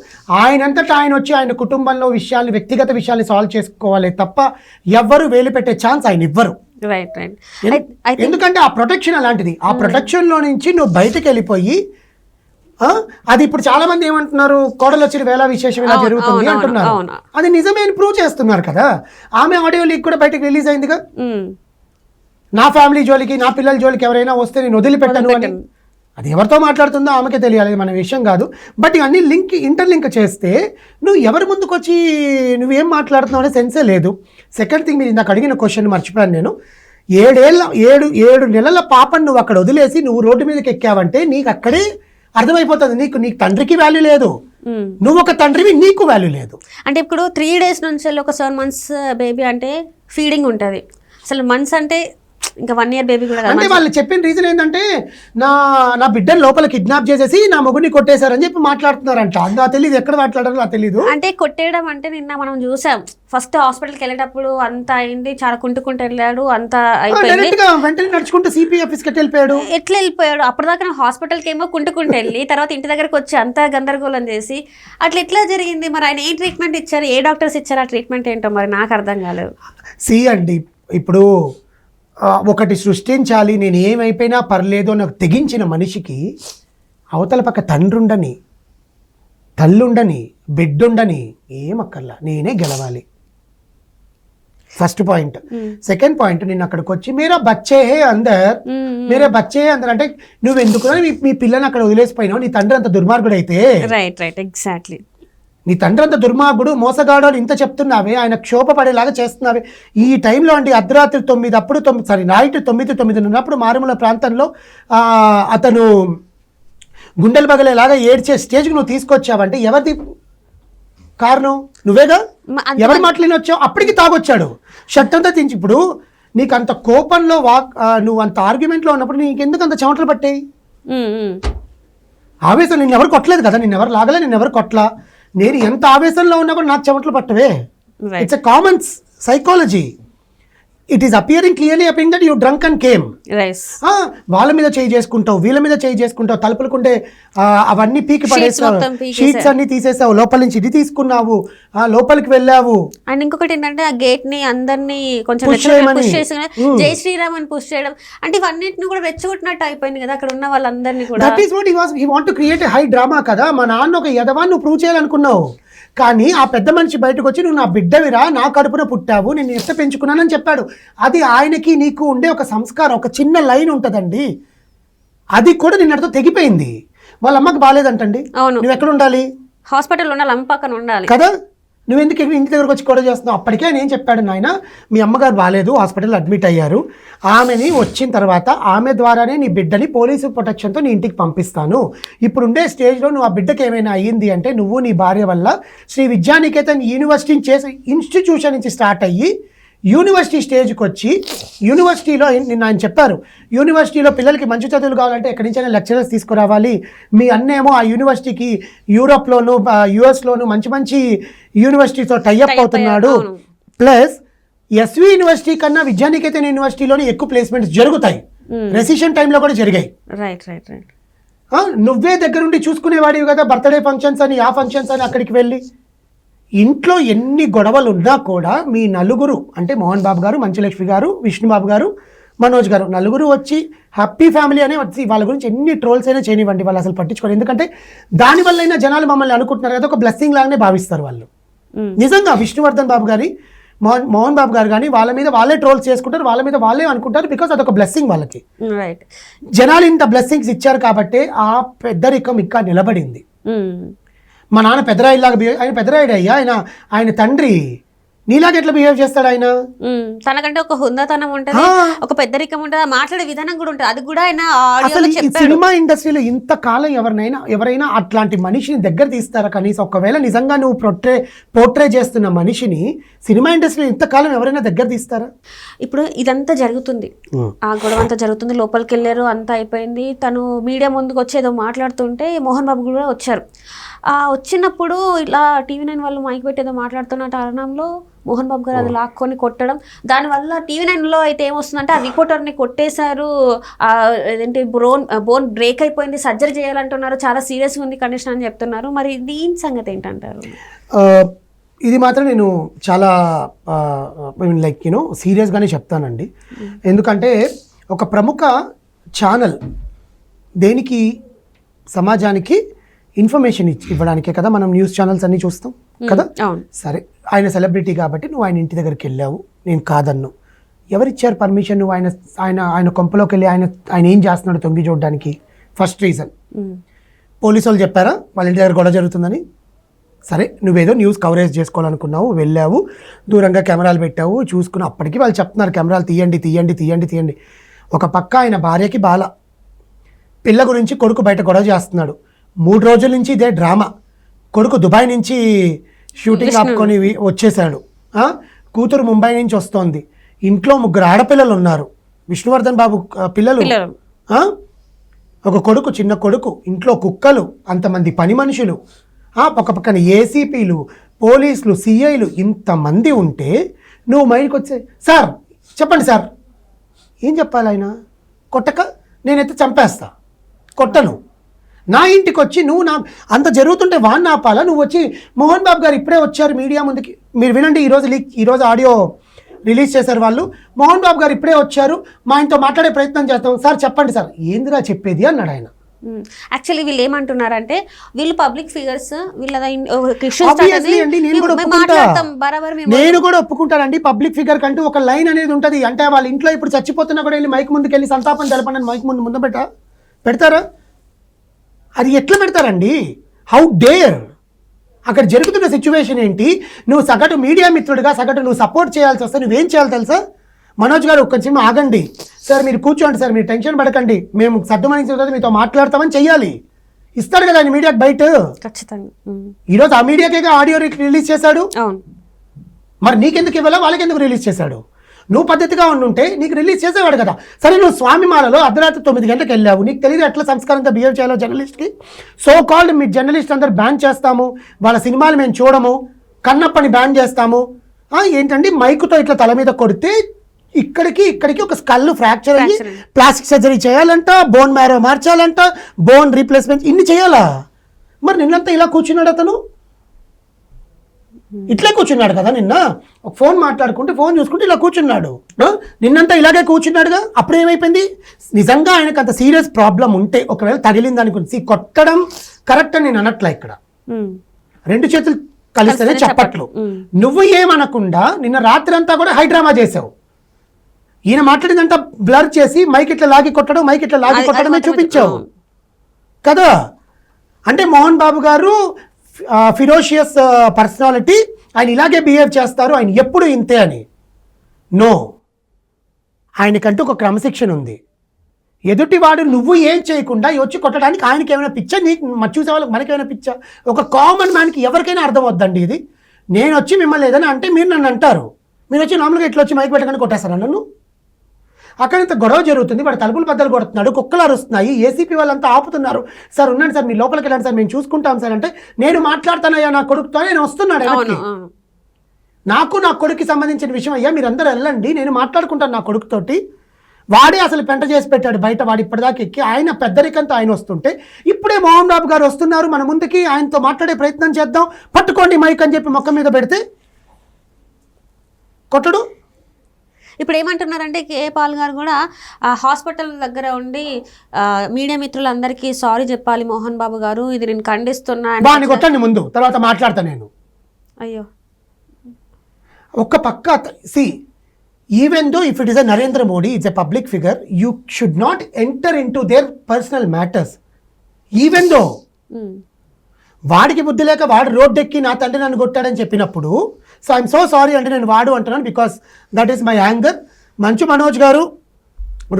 ఆయనంతటా ఆయన వచ్చి ఆయన కుటుంబంలో విషయాల్ని వ్యక్తిగత విషయాల్ని సాల్వ్ చేసుకోవాలి తప్ప ఎవ్వరు వేలు పెట్టే ఛాన్స్ ఆయన ఇవ్వరు. ఎందుకంటే ఆ ప్రొటెక్షన్ అలాంటిది. ఆ ప్రొటెక్షన్లో నుంచి నువ్వు బయటకు వెళ్ళిపోయి అది ఇప్పుడు చాలా మంది ఏమంటున్నారు? కోడలు వచ్చిన వేళ విశేషం ఇలా జరుగుతుంది అంటున్నారు. అది నిజమే అని ప్రూవ్ చేస్తున్నారు కదా? ఆమె ఆడియో లీక్ కూడా బయటకు రిలీజ్ అయిందిగా? నా ఫ్యామిలీ జోలికి నా పిల్లల జోలికి ఎవరైనా వస్తే నేను వదిలిపెట్టను అని? అది ఎవరితో మాట్లాడుతుందో ఆమెకే తెలియాలి మన విషయం కాదు. బట్ ఇవన్నీ లింక్ ఇంటర్లింక్ చేస్తే నువ్వు ఎవరి ముందుకు వచ్చి నువ్వేం మాట్లాడుతున్నావు అనే సెన్సే లేదు. సెకండ్ థింగ్ మీరు ఇందాక అడిగిన క్వశ్చన్ మర్చిపోయాను నేను. ఏడేళ్ళ ఏడు ఏడు నెలల పాపను నువ్వు అక్కడ వదిలేసి నువ్వు రోడ్డు మీదకి ఎక్కావంటే నీకు అక్కడే అర్థమైపోతుంది. నీకు నీకు తండ్రికి వాల్యూ లేదు. నువ్వు ఒక తండ్రివి నీకు వాల్యూ లేదు. అంటే ఇప్పుడు త్రీ డేస్ నుంచి వెళ్ళి ఒక సెవెన్ మంత్స్ బేబీ అంటే ఫీడింగ్ ఉంటుంది. అసలు మంత్స్ అంటే ఇంకా వన్ ఇయర్ బేబీ కూడా అంటే వాళ్ళు చెప్పిన రీజన్ ఏంటంటే నా నా బిడ్డను లోపల కిడ్నాప్ చేసేసి నా మొగుడిని కొట్టేశారని చెప్పి మాట్లాడుతున్నారంట. నాకు తెలియదు ఎక్కడ మాట్లాడారో నాకు తెలియదు అంటే కొట్టేయడం అంటే నిన్న మనం చూసాం. ఫస్ట్ హాస్పిటల్కి వెళ్ళేటప్పుడు అంత అయింది చాలా కుంటుకుంటూ వెళ్ళాడు అంత అయిపోయింది. వెంటనే నడుచుకుంటూ సిపి ఆఫీస్కి వెళ్ళిపోయాడు? ఎట్లా వెళ్ళిపోయాడు? అప్పటిదాకా హాస్పిటల్కి ఏమో కుంటుకుంటూ వెళ్ళి తర్వాత ఇంటి దగ్గరకు వచ్చి అంతా గందరగోళం చేసి అట్లా ఎట్లా జరిగింది? మరి ఆయన ఏ ట్రీట్మెంట్ ఇచ్చారు? ఏ డాక్టర్స్ ఇచ్చారు ఆ ట్రీట్మెంట్ ఏంటో మరి నాకు అర్థం కాలేదు. సి అండి ఇప్పుడు ఒకటి సృష్టించాలి నేను ఏమైపోయినా పర్లేదు అని ఒక తెగించిన మనిషికి అవతల పక్క తండ్రుండని తల్లుండని బిడ్డుండని ఏమక్కర్లా నేనే గెలవాలి. ఫస్ట్ పాయింట్ సెకండ్ పాయింట్ నేను అక్కడికి వచ్చి మీరా బచ్చే హే అందర్. మీరే బచ్చే అందర్. అంటే నువ్వు ఎందుకు మీ మీ పిల్లని అక్కడ వదిలేసిపోయినావు. నీ తండ్రి అంత దుర్మార్గుడు అయితే రైట్ రైట్ ఎగ్జాక్ట్లీ నీ తండ్రి అంత దుర్మార్గుడు మోసగాడు అని ఇంత చెప్తున్నావే ఆయన క్షోభ పడేలాగా చేస్తున్నావే. ఈ టైంలో అంటే అర్ధరాత్రి తొమ్మిది అప్పుడు తొమ్మిది సారీ నైట్ తొమ్మిది తొమ్మిది ఉన్నప్పుడు మారుమూల ప్రాంతంలో అతను గుండెలు పగలేలాగా ఏడ్చే స్టేజ్కి నువ్వు తీసుకొచ్చావంటే ఎవరిది కారణం? నువ్వేగా? ఎవరి మాటలు వచ్చావు అప్పటికి తాగొచ్చాడు. షర్ట్ అంతా తించి ఇప్పుడు నీకు అంత కోపంలో వాక్ నువ్వు అంత ఆర్గ్యుమెంట్లో ఉన్నప్పుడు నీకు ఎందుకు అంత చెమటలు పట్టాయి? ఆవేశం నేను ఎవరు కొట్టలేదు కదా? నేను ఎవరు లాగలే నేను ఎవరు కొట్టలా నేను ఎంత ఆవేశంలో ఉన్నా కూడా నాకు చెమటలు పట్టవే. It's a common psychology it is appearing clearly appearing that you drunk and came వాళ్ళ మీద చేయి చేసుకుంటావు వీళ్ళ మీద చేయి చేసుకుంటావు తలుపులకుంటే అవన్నీ పీకి పీకేసా- షీట్స్ అన్ని తీసేసావు లోపల నుంచి ఇది తీసుకున్నావు ఆ, లోపలికి వెళ్ళావు. అండ్ ఇంకొకటి ఏంటంటే ఆ గేట్ని అందరినీ కొంచెం. Push Hmm. జై శ్రీరామ్ అని పుష్ చేయడం. అంటే ఇవన్నిటిని కూడా రెచ్చగొట్టినట్టు అయిపోయింది కదా అక్కడ ఉన్న వాళ్ళందరినీ కూడా. That is what he was he want create high drama కదా. మా నాన్న ఒక యదవాన్ని ప్రూవ్ చేయాలనుకున్నావు. కానీ ఆ పెద్ద మనిషి బయటకు వచ్చి నువ్వు నా బిడ్డవిరా నా కడుపున పుట్టావు నేను ఎత్త పెంచుకున్నానని చెప్పాడు. అది ఆయనకి నీకు ఉండే ఒక సంస్కారం ఒక చిన్న లైన్ ఉంటుందండి. అది కూడా నిన్నటితో తెగిపోయింది. వాళ్ళ అమ్మకి బాగాలేదంటండి అవును. నువ్వు ఎక్కడ ఉండాలి? హాస్పిటల్ ఉండాలి అమ్మ పక్కన ఉండాలి. కదా? నువ్వు ఎందుకు ఇంటి దగ్గరకు వచ్చి గొడవ చేస్తున్నావు? అప్పటికే నేను చెప్పాడు నాయన మీ అమ్మగారు బాగాలేదు హాస్పిటల్ అడ్మిట్ అయ్యారు. ఆమెని వచ్చిన తర్వాత ఆమె ద్వారానే నీ బిడ్డని పోలీసు ప్రొటెక్షన్తో నీ ఇంటికి పంపిస్తాను. ఇప్పుడుండే స్టేజ్లో నువ్వు ఆ బిడ్డకి ఏమైనా అయ్యింది అంటే నువ్వు నీ భార్య వల్ల శ్రీ విద్యానికేతన్ యూనివర్సిటీ చేసే ఇన్స్టిట్యూషన్ నుంచి స్టార్ట్ అయ్యి యూనివర్సిటీ స్టేజ్కి వచ్చి యూనివర్సిటీలో నిన్న ఆయన చెప్పారు యూనివర్సిటీలో పిల్లలకి మంచి చదువులు కావాలంటే ఎక్కడి నుంచైనా లెక్చరర్స్ తీసుకురావాలి. మీ అన్నేమో ఆ యూనివర్సిటీకి యూరోప్లోను యుఎస్లోను మంచి మంచి యూనివర్సిటీతో టైఅప్ అవుతున్నాడు. ప్లస్ ఎస్వి యూనివర్సిటీ కన్నా విద్యానికేతన్ యూనివర్సిటీలోనే ఎక్కువ ప్లేస్మెంట్స్ జరుగుతాయి. రెసిషన్ టైంలో కూడా జరిగాయి. రైట్ రైట్ రైట్ నువ్వే దగ్గరుండి చూసుకునేవాడివి కదా బర్త్డే ఫంక్షన్స్ అని ఆ ఫంక్షన్స్ అని అక్కడికి వెళ్ళి. ఇంట్లో ఎన్ని గొడవలు ఉన్నా కూడా మీ నలుగురు అంటే మోహన్ బాబు గారు మంచులక్ష్మి గారు విష్ణుబాబు గారు మనోజ్ గారు నలుగురు వచ్చి హ్యాపీ ఫ్యామిలీ అనే వచ్చి వాళ్ళ గురించి ఎన్ని ట్రోల్స్ అయినా చేయనివ్వండి వాళ్ళు అసలు పట్టించుకోరు. ఎందుకంటే దానివల్లైనా జనాలు మమ్మల్ని అనుకుంటున్నారు కదా ఒక బ్లెస్సింగ్ లాగానే భావిస్తారు వాళ్ళు. నిజంగా విష్ణువర్ధన్ బాబు గారి మోహన్ మోహన్ బాబు గారు కానీ వాళ్ళ మీద వాళ్ళే ట్రోల్స్ చేసుకుంటారు వాళ్ళ మీద వాళ్ళే అనుకుంటారు బికాస్ అదొక బ్లెస్సింగ్ వాళ్ళకి. రైట్ జనాలు ఇంత బ్లెస్సింగ్స్ ఇచ్చారు కాబట్టి ఆ పెద్దరికం ఇంకా నిలబడింది. మా నాన్న పెద్దరాయిలాగా ఆయన పెద్దరాయుడు అయ్యా ఆయన ఆయన తండ్రి. నీలాగా ఎట్లా బిహేవ్ చేస్తాడు ఆయన? తనకంటే ఒక హుందాతనం ఉంటది. ఒక పెద్దరికం ఉంటది మాట్లాడే విధానం కూడా ఉంటది. అది కూడా ఆయన అసలు సినిమా ఇండస్ట్రీలో ఇంతకాలం ఎవరినైనా ఎవరైనా అట్లాంటి మనిషిని దగ్గర తీస్తారా కనీసం? ఒకవేళ నిజంగా నువ్వు ప్రొట్రే పోర్ట్రే చేస్తున్న మనిషిని సినిమా ఇండస్ట్రీలో ఇంతకాలం ఎవరైనా దగ్గర తీస్తారా? ఇప్పుడు ఇదంతా జరుగుతుంది. ఆ. గొడవ అంతా జరుగుతుంది. లోపలికి వెళ్ళారు అంతా అయిపోయింది. తను మీడియా ముందుకు వచ్చి ఏదో మాట్లాడుతుంటే మోహన్ బాబు కూడా వచ్చారు. ఆ వచ్చినప్పుడు ఇలా టీవీ నైన్ వాళ్ళు మైక్ పెట్టి ఏదో మాట్లాడుతున్న తరుణంలో మోహన్ బాబు గారు అది లాక్కొని కొట్టడం. దానివల్ల టీవీ నైన్లో అయితే ఏమొస్తుందంటే ఆ రిపోర్టర్ని కొట్టేశారు. ఏంటి బోన్ బోన్ బ్రేక్ అయిపోయింది సర్జరీ చేయాలంటున్నారు చాలా సీరియస్గా ఉంది కండిషన్ అని చెప్తున్నారు. మరి దీని సంగతి ఏంటంటారు? ఇది మాత్రం నేను చాలా లైక్ యూనో సీరియస్గానే చెప్తానండి. ఎందుకంటే ఒక ప్రముఖ ఛానల్ దేనికి సమాజానికి ఇన్ఫర్మేషన్ ఇచ్చి ఇవ్వడానికే కదా మనం న్యూస్ ఛానల్స్ అన్నీ చూస్తాం కదా? అవును. సరే. ఆయన సెలబ్రిటీ కాబట్టి నువ్వు ఆయన ఇంటి దగ్గరికి వెళ్ళావు. నేను కాదన్ను. ఎవరిచ్చారు పర్మిషన్ నువ్వు ఆయన ఆయన ఆయన కొంపలోకి వెళ్ళి ఆయన ఆయన ఏం చేస్తున్నాడు తొంగి చూడడానికి? First reason. పోలీసు వాళ్ళు చెప్పారా? వాళ్ళ ఇంటి దగ్గర గొడవ జరుగుతుందని? సరే నువ్వేదో న్యూస్ కవరేజ్ చేసుకోవాలనుకున్నావు వెళ్ళావు దూరంగా కెమెరాలు పెట్టావు చూసుకుని అప్పటికి వాళ్ళు చెప్తున్నారు కెమెరాలు తీయండి తీయండి తీయండి తీయండి. ఒక పక్క ఆయన భార్యకి బాల. పిల్ల గురించి కొడుకు బయట గొడవ చేస్తున్నాడు. మూడు రోజుల నుంచి ఇదే డ్రామా. కొడుకు దుబాయ్ నుంచి షూటింగ్ ఆపుకొని వచ్చేసాడు? కూతురు ముంబై నుంచి వస్తోంది. ఇంట్లో ముగ్గురు ఆడపిల్లలు ఉన్నారు. విష్ణువర్ధన్ బాబు పిల్లలు? ఒక కొడుకు చిన్న కొడుకు ఇంట్లో కుక్కలు అంతమంది పని మనుషులు. పక్క పక్కన ఏసీపీలు పోలీసులు సిఐలు ఇంతమంది ఉంటే నువ్వు మైండ్కి వచ్చే సార్ చెప్పండి సార్. ఏం చెప్పాలి ఆయన కొట్టక? నేనైతే చంపేస్తా. కొట్టను. నా ఇంటికి వచ్చి నువ్వు నా అంత జరుగుతుంటే వాడిని ఆపాలా? నువ్వు వచ్చి మోహన్ బాబు గారు ఇప్పుడే వచ్చారు మీడియా ముందుకి. మీరు వినండి ఈరోజు లీక్ ఈరోజు ఆడియో రిలీజ్ చేశారు వాళ్ళు. మోహన్ బాబు గారు ఇప్పుడే వచ్చారు. మా ఆయనతో మాట్లాడే ప్రయత్నం చేస్తాం. సార్ చెప్పండి సార్. ఏందిరా చెప్పేది అన్నాడు ఆయన. యాక్చువల్లీ వీళ్ళు ఏమంటున్నారంటే వీళ్ళు పబ్లిక్ ఫిగర్స్ వీళ్ళ నేను కూడా ఒప్పుకుంటానండి. పబ్లిక్ ఫిగర్ కంటూ ఒక లైన్ అనేది ఉంటది. అంటే వాళ్ళ ఇంట్లో ఇప్పుడు చచ్చిపోతున్నా కూడా వెళ్ళి మైక్ ముందుకు వెళ్ళి సంతాపం తెలపండి మైక్ ముందు ముందు పెట్ట? పెడతారా? అది ఎట్లా పెడతారండి? హౌ డేర్ అక్కడ జరుగుతున్న సిచ్యువేషన్ ఏంటి? నువ్వు సగటు మీడియా మిత్రుడిగా సగటు నువ్వు సపోర్ట్ చేయాల్సి వస్తే నువ్వేం చేయాలి తెలుసా? మనోజ్ గారు ఒక్క చిన్న ఆగండి. సార్ మీరు కూర్చోండి సార్ మీరు టెన్షన్ పడకండి. మేము సర్దుమణించిన తర్వాత మీతో మాట్లాడతామని చెయ్యాలి. ఇస్తాడు కదా ఆయన మీడియాకి బయట? ఖచ్చితంగా. ఈరోజు ఆ మీడియాకే ఆడియో రిలీజ్ చేశాడు? మరి నీకెందుకు ఇవ్వాలా? వాళ్ళకి ఎందుకు రిలీజ్ చేశాడు? నువ్వు పద్ధతిగా ఉండుంటే నీకు రిలీజ్ చేసేవాడు కదా. సరే నువ్వు స్వామిమాలలో అర్ధరాత్రి తొమ్మిది గంటలకు వెళ్ళావు. నీకు తెలియదు ఎట్లా సంస్కారంతో బిహేవ్ చేయాలో జర్నలిస్ట్కి సో కాల్డ్ మీ జర్నలిస్ట్ అందరు బ్యాన్ చేస్తాము. వాళ్ళ సినిమాలు మేము చూడము. కన్నప్పని బ్యాన్ చేస్తాము. ఏంటండి? మైకుతో ఇట్లా తల మీద కొడితే ఇక్కడికి ఇక్కడికి ఒక స్కల్ ఫ్రాక్చర్ అయ్యి. ప్లాస్టిక్ సర్జరీ చేయాలంట బోన్ మ్యారో మార్చాలంట బోన్ రీప్లేస్మెంట్ ఇన్ని చేయాలా? మరి నిన్నంతా ఇలా కూర్చున్నాడు అతను? ఇట్లే కూర్చున్నాడు కదా నిన్న ఒక ఫోన్ మాట్లాడుకుంటే ఫోన్ చూసుకుంటే ఇలా కూర్చున్నాడు? నిన్నంతా ఇలాగే కూర్చున్నాడుగా అప్పుడు ఏమైపోయింది నిజంగా ఆయనకు అంత సీరియస్ ప్రాబ్లం ఉంటే ఒకవేళ తగిలింది See, కొట్టడం కరెక్ట్ అని నేను అనట్లే ఇక్కడ ఉమ్. రెండు చేతులు కలిస్తేనే కలిస్తేనే చప్పట్లు. ఉమ్. నువ్వు ఏమనకుండా నిన్న రాత్రి అంతా కూడా హైడ్రామా చేసావు ఈయన మాట్లాడిందంతా బ్లర్ చేసి మైక్ ఇట్లా లాగి కొట్టడం మైక్ ఇట్లా లాగి కొట్టడమే చూపించావు. కదా అంటే మోహన్ బాబు గారు ఫిరోషియస్ పర్సనాలిటీ ఆయన ఇలాగే బిహేవ్ చేస్తారు ఆయన ఎప్పుడు ఇంతే అని. నో ఆయనకంటూ ఒక క్రమశిక్షణ ఉంది. ఎదుటివాడు నువ్వు ఏం చేయకుండా వచ్చి కొట్టడానికి ఆయనకి ఏమైనా పిచ్చా నీకు చూసే వాళ్ళకి మనకేమైనా పిచ్చ? పిచ్చా ఒక కామన్ మ్యాన్కి ఎవరికైనా అర్థం అవుద్దండి ఇది. నేను వచ్చి మిమ్మల్ని ఏదైనా అంటే మీరు నన్ను అంటారు. మీరు వచ్చి నార్మల్గా ఇట్లా వచ్చి మైక్ పెట్టకుండా కొట్టేస్తారా నన్ను? అక్కడ ఇంత గొడవ జరుగుతుంది వాడు తలుపులు బద్దలు కొడుతున్నాడు కుక్కలు అరుస్తున్నాయి ఏసీపీ వాళ్ళంతా ఆపుతున్నారు. సార్ ఉండండి సార్ మీ లోపలికి వెళ్ళండి సార్ మేము చూసుకుంటాం సార్ అంటే నేను మాట్లాడతానయ్యా నా కొడుకుతో నేను వస్తున్నాడు నాకు నా కొడుకుకి సంబంధించిన విషయం అయ్యా మీరందరూ వెళ్ళండి నేను మాట్లాడుకుంటాను నా కొడుకుతోటి. వాడే అసలు పెంట చేసి పెట్టాడు బయట వాడు ఇప్పటిదాకా ఎక్కి ఆయన పెద్దరికంతో ఆయన వస్తుంటే ఇప్పుడే మోహన్ బాబు గారు వస్తున్నారు మన ముందుకి ఆయనతో మాట్లాడే ప్రయత్నం చేద్దాం పట్టుకోండి మైక్ అని చెప్పి మొక్క మీద పెడితే కొట్టడు. ఇప్పుడు ఏమంటున్నారంటే కే పాల్ గారు కూడా ఆ హాస్పిటల్ దగ్గర ఉండి మీడియా మిత్రులందరికీ సారీ చెప్పాలి మోహన్ బాబు గారు ఇది నేను ఖండిస్తున్నా కొట్టండి ముందు తర్వాత మాట్లాడతా నేను. అయ్యో. ఒక్క పక్క see even though if it is a Narendra Modi it's a public figure you should not enter into their personal matters even though. వాడికి బుద్ధి లేక వాడు రోడ్ ఎక్కి నా తండ్రి నన్ను కొట్టాడని చెప్పినప్పుడు సో ఐఎమ్ సో సారీ అంటే నేను వాడు అంటున్నాను because that is my anger Manchu Manoj గారు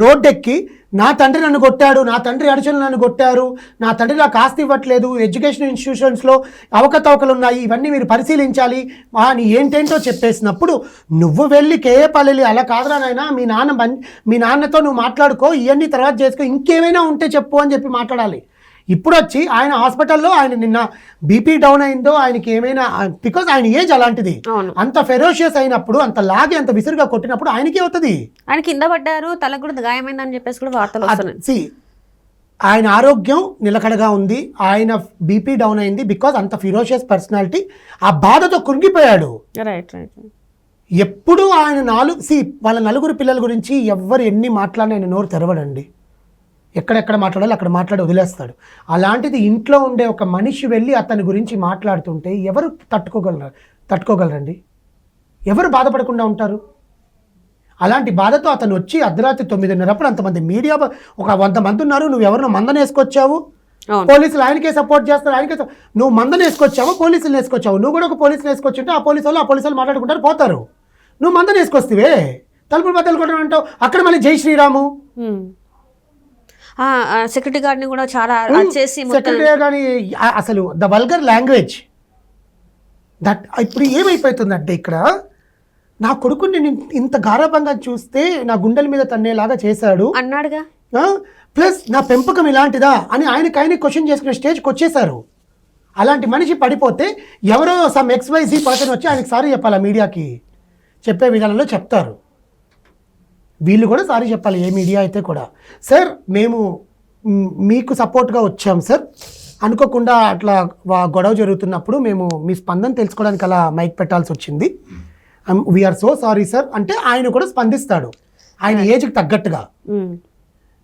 రోడ్ ఎక్కి నా తండ్రి నన్ను కొట్టాడు నా తండ్రి అడుచులు నన్ను కొట్టారు నా తండ్రి నాకు ఆస్తి ఇవ్వట్లేదు ఎడ్యుకేషన్ ఇన్స్టిట్యూషన్స్లో అవకతవకలు ఉన్నాయి ఇవన్నీ మీరు పరిశీలించాలి అని ఏంటేంటో చెప్పేసినప్పుడు నువ్వు వెళ్ళి కేఏపల్లి అలా కాదురా నాయనా మీ నాన్న మీ నాన్నతో నువ్వు మాట్లాడుకో ఇవన్నీ తర్వాత చేసుకో ఇంకేమైనా ఉంటే చెప్పు అని చెప్పి మాట్లాడాలి. ఇప్పుడు వచ్చి ఆయన హాస్పిటల్లో ఆయన నిన్న బీపీ డౌన్ అయిందో ఆయనకి ఏమైనా బికాజ్ ఆయన ఏజ్ అలాంటిది. అంత ఫెరోషియస్ అయినప్పుడు అంత లాగి అంత విసురుగా కొట్టినప్పుడు ఆయనకే అవుతుంది ఆయన కింద పడ్డారు తలకు కూడా గాయమైందని చెప్పేసి కూడా వార్తలు సి ఆయన ఆరోగ్యం నిలకడగా ఉంది. ఆయన బీపీ డౌన్ అయింది బికాజ్ అంత ఫిరోషియస్ పర్సనాలిటీ. ఆ బాధతో కృంగిపోయాడు. Right right. ఎప్పుడు ఆయన నాలుగు సి వాళ్ళ నలుగురు పిల్లల గురించి ఎవ్వరు ఎన్ని మాట్లాడినా ఆయన నోరు తెరవడండి. ఎక్కడెక్కడ మాట్లాడాలి అక్కడ మాట్లాడి వదిలేస్తాడు. అలాంటిది ఇంట్లో ఉండే ఒక మనిషి వెళ్ళి అతని గురించి మాట్లాడుతుంటే ఎవరు తట్టుకోగలరు? తట్టుకోగలరండి? ఎవరు బాధపడకుండా ఉంటారు? అలాంటి బాధతో అతను వచ్చి అర్ధరాత్రి తొమ్మిదిన్నరప్పుడు అంతమంది మీడియా ఒక వంద మంది ఉన్నారు. నువ్వు ఎవరినో మందన వేసుకొచ్చావు? పోలీసులు ఆయనకే సపోర్ట్ చేస్తారు ఆయనకే నువ్వు మందన వేసుకొచ్చావు? పోలీసులు వేసుకొచ్చావు? నువ్వు కూడా ఒక పోలీసులు వేసుకొచ్చుంటే ఆ పోలీసు వాళ్ళు ఆ పోలీసు వాళ్ళు మాట్లాడుకుంటారు పోతారు. నువ్వు మందన వేసుకొస్తే తలుపులు బద్దలు కొట్టడం అంటావు. అక్కడ మళ్ళీ జై శ్రీరాము. సెక్యూరిటీ గార్డ్ని కూడా చాలా చేసి కానీ అసలు ద వల్గర్ లాంగ్వేజ్ దట్ ఇప్పుడు ఏమైపోతుందంటే ఇక్కడ నా కొడుకుని నేను ఇంత గారాభంగా చూస్తే నా గుండెల మీద తన్నేలాగా చేశాడు. అన్నాడుగా? ప్లస్ నా పెంపకం ఇలాంటిదా అని ఆయనకి ఆయన క్వశ్చన్ చేసుకునే స్టేజ్కి వచ్చేసారు అలాంటి మనిషి పడిపోతే ఎవరో సమ్ ఎక్స్వైజీ పర్సన్ వచ్చి ఆయనకి సారీ చెప్పాలి మీడియాకి. చెప్పే విధానంలో చెప్తారు. వీళ్ళు కూడా సారీ చెప్పాలి ఏ మీడియా అయితే కూడా. సార్ మేము మీకు సపోర్ట్గా వచ్చాం సార్. అనుకోకుండా అట్లా గొడవ జరుగుతున్నప్పుడు మేము మీ స్పందన తెలుసుకోవడానికి అలా మైక్ పెట్టాల్సి వచ్చింది. వీఆర్ సో సారీ సార్ అంటే ఆయన కూడా స్పందిస్తాడు ఆయన ఏజ్కి తగ్గట్టుగా.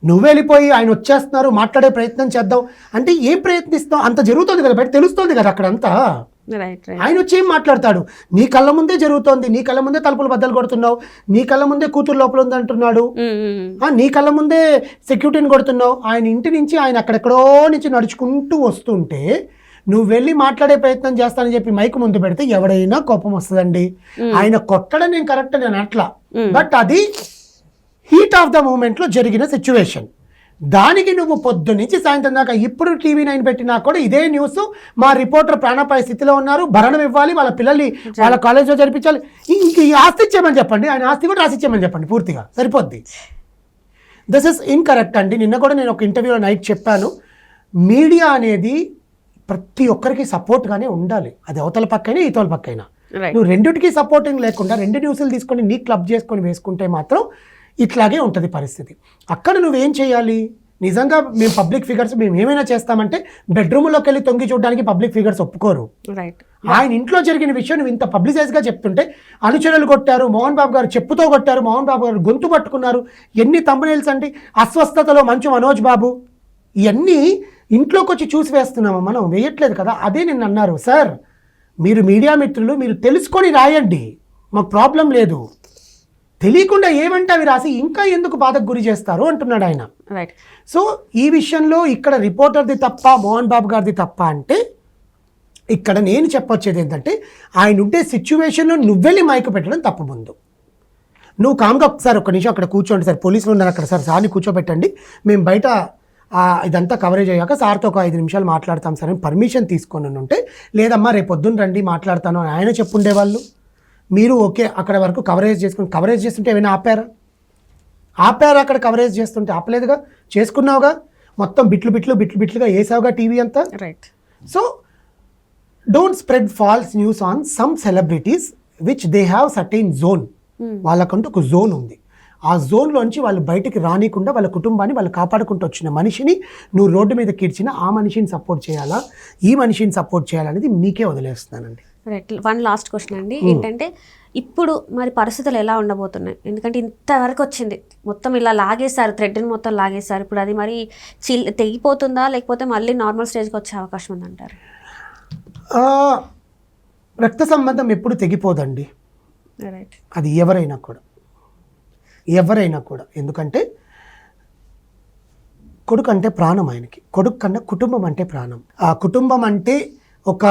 నువ్వు వెళ్ళిపోయి ఆయన వచ్చేస్తున్నారు మాట్లాడే ప్రయత్నం చేద్దాం. అంటే ఏం ప్రయత్నిస్తాం? అంత జరుగుతుంది కదా బయట తెలుస్తుంది కదా అక్కడంతా. ఆయన వచ్చి ఏం మాట్లాడతాడు? నీ కళ్ళ ముందే జరుగుతోంది. నీ కళ్ళ ముందే తలుపులు బద్దలు కొడుతున్నావు. నీ కళ్ళ ముందే కూతురు లోపల ఉంది అంటున్నాడు ఆ, నీ కళ్ళ ముందే సెక్యూరిటీని కొడుతున్నావు. ఆయన ఇంటి నుంచి ఆయన అక్కడెక్కడో నుంచి నడుచుకుంటూ వస్తుంటే నువ్వు వెళ్ళి మాట్లాడే ప్రయత్నం చేస్తానని చెప్పి మైక్ ముందు పెడితే ఎవడైనా కోపం వస్తుందండి. ఆయన కొట్టడం నేను కరెక్ట్ నేను అట్లా బట్ అది హీట్ ఆఫ్ ద మూమెంట్లో జరిగిన సిచ్యువేషన్. దానికి నువ్వు పొద్దు నుంచి సాయంత్రం దాకా ఇప్పుడు టీవీ నైన్ పెట్టినా కూడా ఇదే న్యూస్ మా రిపోర్టర్ ప్రాణాపాయ స్థితిలో ఉన్నారు భరణం ఇవ్వాలి వాళ్ళ పిల్లల్ని వాళ్ళ కాలేజ్లో జరిపించాలి. ఇంక ఈ ఆస్తి ఇచ్చేయమని చెప్పండి ఆయన ఆస్తి కూడా రాసి ఇచ్చేయమని చెప్పండి పూర్తిగా సరిపోద్ది. దిస్ ఇస్ ఇన్కరెక్ట్ అండి. నిన్న కూడా నేను ఒక ఇంటర్వ్యూలో నైట్ చెప్పాను. మీడియా అనేది ప్రతి ఒక్కరికి సపోర్ట్గానే ఉండాలి. అది అవతల పక్కైనా ఇతల పక్కైనా. నువ్వు రెండిటికి సపోర్టింగ్ లేకుండా రెండు న్యూస్లు తీసుకొని నీ క్లబ్ చేసుకొని వేసుకుంటే మాత్రం ఇట్లాగే ఉంటుంది పరిస్థితి. అక్కడ నువ్వేం చేయాలి? నిజంగా మేము పబ్లిక్ ఫిగర్స్ మేము ఏమైనా చేస్తామంటే బెడ్రూమ్లోకి వెళ్ళి తొంగి చూడడానికి పబ్లిక్ ఫిగర్స్ ఒప్పుకోరు. రైట్ ఆయన ఇంట్లో జరిగిన విషయం నువ్వు ఇంత పబ్లిసైజ్గా చెప్తుంటే అనుచరులు కొట్టారు మోహన్ బాబు గారు చెప్పుతో కొట్టారు మోహన్ బాబు గారు గొంతు పట్టుకున్నారు. ఎన్ని తమ్మునేల్స్ అండి అస్వస్థతలో మంచు మనోజ్ బాబు. ఇవన్నీ ఇంట్లోకి వచ్చి చూసి వేస్తున్నాము మనం? వేయట్లేదు కదా? అదే నిన్న అన్నారు. సార్ మీరు మీడియా మిత్రులు మీరు తెలుసుకొని రాయండి. మాకు ప్రాబ్లం లేదు. తెలియకుండా ఏమంటే అవి రాసి ఇంకా ఎందుకు బాధకు గురి చేస్తారు అంటున్నాడు ఆయన. రైట్ సో ఈ విషయంలో ఇక్కడ రిపోర్టర్ది తప్ప మోహన్ బాబు గారిది తప్ప అంటే ఇక్కడ నేను చెప్పొచ్చేది ఏంటంటే ఆయన ఉంటే సిచ్యువేషన్లో నువ్వెళ్ళి మైకు పెట్టడం తప్పు ముందు. నువ్వు కామ్గా ఒకసారి ఒక నిమిషం అక్కడ కూర్చోండి సార్ పోలీసులు ఉన్నారు అక్కడ సార్ సార్ని కూర్చోబెట్టండి. మేము బయట ఇదంతా కవరేజ్ అయ్యాక సార్తో ఒక ఐదు నిమిషాలు మాట్లాడతాం సార్ అని పర్మిషన్ తీసుకొని ఉంటే లేదమ్మా రేపు పొద్దున్న రండి మాట్లాడతాను అని ఆయన చెప్పుండేవాళ్ళు. మీరు ఓకే అక్కడ వరకు కవరేజ్ చేసుకుని కవరేజ్ చేస్తుంటే ఏమైనా ఆపారా? ఆపారు అక్కడ కవరేజ్ చేస్తుంటే? ఆపలేదుగా? చేసుకున్నావుగా? మొత్తం బిట్లు బిట్లు బిట్లు బిట్లుగా వేసావుగా టీవీ అంతా? Right so don't spread false news on some celebrities which they have certain zone వాళ్ళకంటూ ఒక జోన్ ఉంది. ఆ జోన్లోంచి వాళ్ళు బయటికి రానికుండా వాళ్ళ కుటుంబాన్ని వాళ్ళు కాపాడుకుంటూ వచ్చిన మనిషిని నువ్వు రోడ్డు మీద కీడ్చిన ఆ మనిషిని సపోర్ట్ చేయాలా? ఈ మనిషిని సపోర్ట్ చేయాలనేది మీకే వదిలేస్తున్నానండి. రైట్ వన్ లాస్ట్ క్వశ్చన్ అండి. ఏంటంటే ఇప్పుడు మరి పరిస్థితులు ఎలా ఉండబోతున్నాయి? ఎందుకంటే ఇంతవరకు వచ్చింది. మొత్తం ఇలా లాగేశారు థ్రెడ్ని మొత్తం లాగేశారు. ఇప్పుడు అది మరి చిల్ తెగిపోతుందా? లేకపోతే మళ్ళీ నార్మల్ స్టేజ్కి వచ్చే అవకాశం ఉందంటారు? రక్త సంబంధం ఎప్పుడు తెగిపోదండి. రైట్ అది ఎవరైనా కూడా. ఎవరైనా కూడా. ఎందుకంటే కొడుకు అంటే ప్రాణం ఆయనకి. కొడుకు కన్నా కుటుంబం అంటే ప్రాణం. ఆ కుటుంబం అంటే ఒక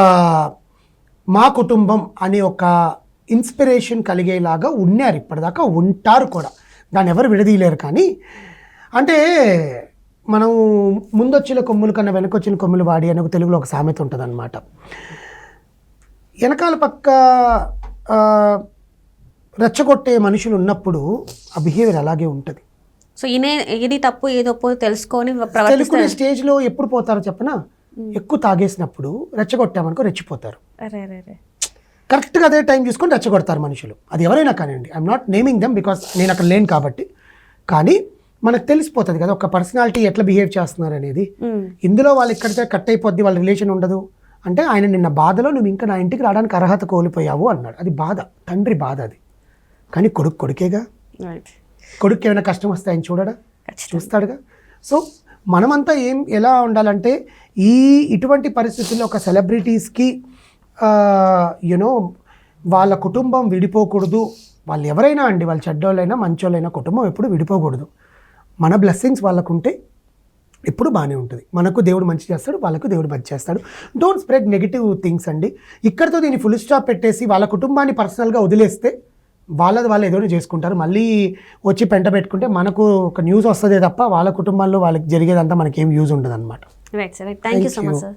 మా కుటుంబం అనే ఒక ఇన్స్పిరేషన్ కలిగేలాగా ఉన్నారు ఇప్పటిదాకా ఉంటారు కూడా. దాన్ని ఎవరు విడదీయలేరు కానీ అంటే మనం ముందొచ్చిన కొమ్ములు కన్నా వెనకొచ్చిన కొమ్ములు వాడి అని ఒక తెలుగులో ఒక సామెత ఉంటుంది వెనకాల పక్క రెచ్చగొట్టే మనుషులు ఉన్నప్పుడు ఆ బిహేవియర్ అలాగే ఉంటుంది. సో ఈయన ఏది తప్పు ఏది తెలుసుకొని తెలుసుకునే స్టేజ్లో ఎప్పుడు పోతారో చెప్పనా? ఎక్కువ తాగేసినప్పుడు రెచ్చగొట్టామనుకో రెచ్చిపోతారు. కరెక్ట్గా అదే టైం చూసుకొని రెచ్చగొడతారు మనుషులు. అది ఎవరైనా కానివ్వండి. I'm not naming them because నేను అక్కడ లేను కాబట్టి. కానీ మనకు తెలిసిపోతుంది కదా ఒక పర్సనాలిటీ ఎట్లా బిహేవ్ చేస్తున్నారు అనేది. ఇందులో వాళ్ళు ఇక్కడితే కట్ అయిపోద్ది వాళ్ళ రిలేషన్ ఉండదు. అంటే ఆయన నిన్న బాధలో నువ్వు ఇంకా నా ఇంటికి రావడానికి అర్హత కోల్పోయావు అన్నాడు. అది బాధ తండ్రి బాధ అది. కానీ కొడుకు కొడుకేగా? కొడుకు ఏమైనా కష్టం వస్తే ఆయన చూడడా? చూస్తాడుగా? సో మనమంతా ఏం ఎలా ఉండాలంటే ఈ ఇటువంటి పరిస్థితుల్లో ఒక సెలబ్రిటీస్కి యునో వాళ్ళ కుటుంబం విడిపోకూడదు. వాళ్ళు ఎవరైనా అండి వాళ్ళు చెడ్డోళ్ళైనా మంచోళ్ళైనా కుటుంబం ఎప్పుడు విడిపోకూడదు. మన బ్లెస్సింగ్స్ వాళ్ళకుంటే ఎప్పుడు బాగానే ఉంటుంది. మనకు దేవుడు మంచి చేస్తాడు వాళ్ళకు దేవుడు మంచి చేస్తాడు. డోంట్ స్ప్రెడ్ నెగిటివ్ థింగ్స్ అండి. ఇక్కడితో దీన్ని ఫుల్ స్టాప్ పెట్టేసి వాళ్ళ కుటుంబాన్ని పర్సనల్గా వదిలేస్తే వాళ్ళది వాళ్ళు ఏదో చేసుకుంటారు. మళ్ళీ వచ్చి పెంట పెట్టుకుంటే మనకు ఒక న్యూస్ వస్తుంది తప్ప వాళ్ళ కుటుంబాల్లో వాళ్ళకి జరిగేదంతా మనకేం యూజ్ ఉండదు అనమాట right sir thank you so much sir